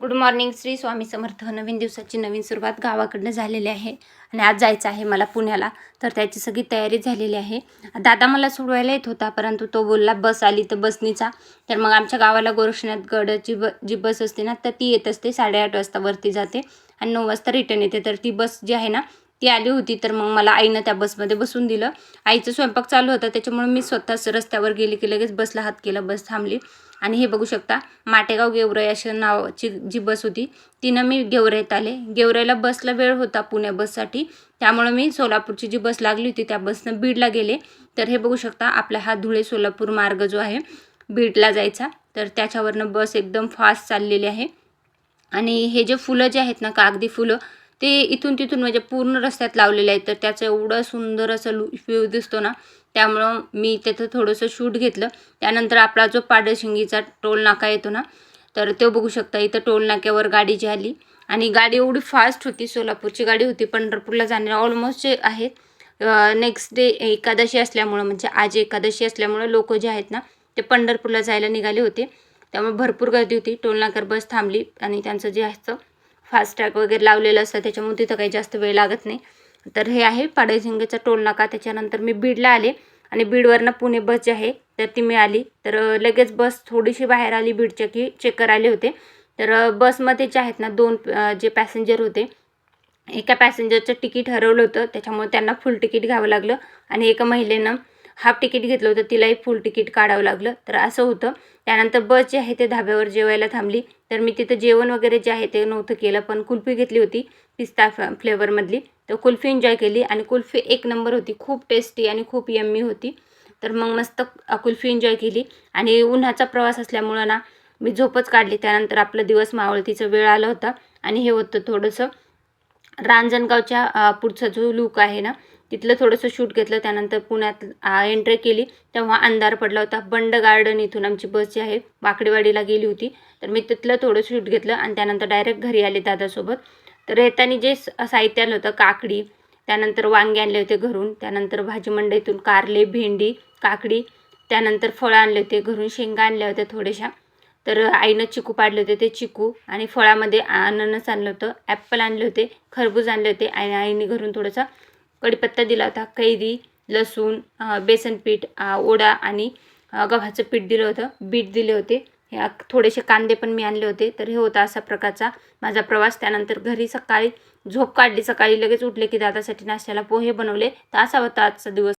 Good morning Shri Swami Samarth. नवीन दिवसाची नवीन सुरुवात गावाकडनं झालेली आहे आणि आज जायचं आहे मला पुण्याला. तर त्याची सगळी तयारी झालेली आहे. दादा मला सोडवायला येत होता परंतु तो बोलला बस आली तर बसनीचा. तर मग आमच्या गावाला गोरक्षनाथ गडची ब जी बस असते ना तर ती येत असते साडेआठ वाजता वरती जाते आणि नऊ वाजता रिटर्न येते. तर ती बस जी आहे ना ती आली होती तर मग मला आईनं त्या बसमध्ये बसून दिलं. आईचं स्वयंपाक चालू होता त्याच्यामुळे मी स्वतःच रस्त्यावर गेली की लगेच बसला हात केला बस थांबली. आणि हे बघू शकता माटेगाव गेवराई अशा नावाची जी बस होती तिनं मी गेवराईत आले. गेवराईला बसला वेळ होता पुण्या बससाठी. त्यामुळं मी सोलापूरची जी बस लागली होती त्या बसनं बीडला गेले. तर हे बघू शकता आपला हा धुळे सोलापूर मार्ग जो आहे बीडला जायचा. तर त्याच्यावरनं बस एकदम फास्ट चाललेली आहे. आणि हे जे फुलं जे आहेत ना कागदी फुलं ते इथून तिथून म्हणजे पूर्ण रस्त्यात लावलेले आहेत. तर त्याचं एवढं सुंदर असं लु व्ह्यू दिसतो ना त्यामुळं मी तिथं थोडंसं शूट घेतलं. त्यानंतर आपला जो पाडशिंगीचा टोल नाका येतो ना तर तो बघू शकता. इथं टोल नाक्यावर गाडी जी आली आणि गाडी एवढी फास्ट होती सोलापूरची गाडी होती पंढरपूरला जाणाऱ्या ऑलमोस्ट जे आहेत नेक्स्ट डे एकादशी असल्यामुळं म्हणजे आज एकादशी असल्यामुळं लोक जे आहेत ना ते पंढरपूरला जायला निघाले होते. त्यामुळे भरपूर गर्दी होती. टोलनाकर बस थांबली आणि त्यांचं जे असतं फास्टॅग वगैरे लावलेलं असतं त्याच्यामुळे तिथं काही जास्त वेळ लागत नाही. तर हे आहे पाडळसिंगेचा टोल नाका. त्याच्यानंतर मी बीडला आले आणि बीडवरनं पुणे बस जी आहे तर ती मिळाली. तर लगेच बस थोडीशी बाहेर आली बीडच्या की चेकर आले होते. तर बसमध्ये जे आहेत ना दोन जे पॅसेंजर होते एका पॅसेंजरचं तिकीट हरवलं होतं. त्याच्यामुळे त्यांना फुल तिकीट घ्यावं लागलं. आणि एका महिलेनं हाफ तिकीट घेतलं होतं तिलाही फुल तिकीट काढावं लागलं. तर असं होतं. त्यानंतर बस जी आहे ते धाब्यावर जेवायला थांबली. तर मी तिथं जेवण वगैरे जे आहे ते नव्हतं केलं पण कुल्फी घेतली होती पिस्ता फ फ्लेवरमधली तर कुल्फी एन्जॉय केली आणि कुल्फी एक नंबर होती. खूप टेस्टी आणि खूप यम्मी होती. तर मग मस्त कुल्फी एन्जॉय केली. आणि उन्हाचा प्रवास असल्यामुळं ना मी झोपच काढली. त्यानंतर आपला दिवस मावळतीचा वेळ आला होता. आणि हे होतं थोडंसं. रांजणगावच्या पुढचा जो लूक आहे ना तिथलं थोडंसं शूट घेतलं त्यानंतर पुण्यात एंट्री केली. तेव्हा अंधार पडला होता. बंड गार्डन इथून आमची बस जी आहे वाकडेवाडीला गेली होती. तर मी तिथलं थोडं शूट घेतलं आणि त्यानंतर डायरेक्ट घरी आले दादासोबत. तर येताना जे साहित्य आलं होतं काकडी त्यानंतर वांगे आणले होते घरून. त्यानंतर भाजी मंडईतून कारले भेंडी काकडी त्यानंतर फळं आणले होते घरून. शेंगा आणल्या होत्या थोड्याशा. तर आईनं चिकू पाडले होते ते चिकू. आणि फळामध्ये अननस आणलं होतं ॲप्पल आणले होते खरबूज आणले होते. आणि आईने घरून थोडंसं कढीपत्ता दिला होता कैरी लसूण बेसन पीठ ओडा आणि गव्हाचं पीठ दिलं होतं. बीट दिले होते. ह्या थोडेसे कांदे पण मी आणले होते. तर हे होता असा प्रकारचा माझा प्रवास. त्यानंतर घरी सकाळी झोप काढली. सकाळी लगेच उठले की दादासाठी नाश्त्याला पोहे बनवले. तर असा होता आजचा दिवस.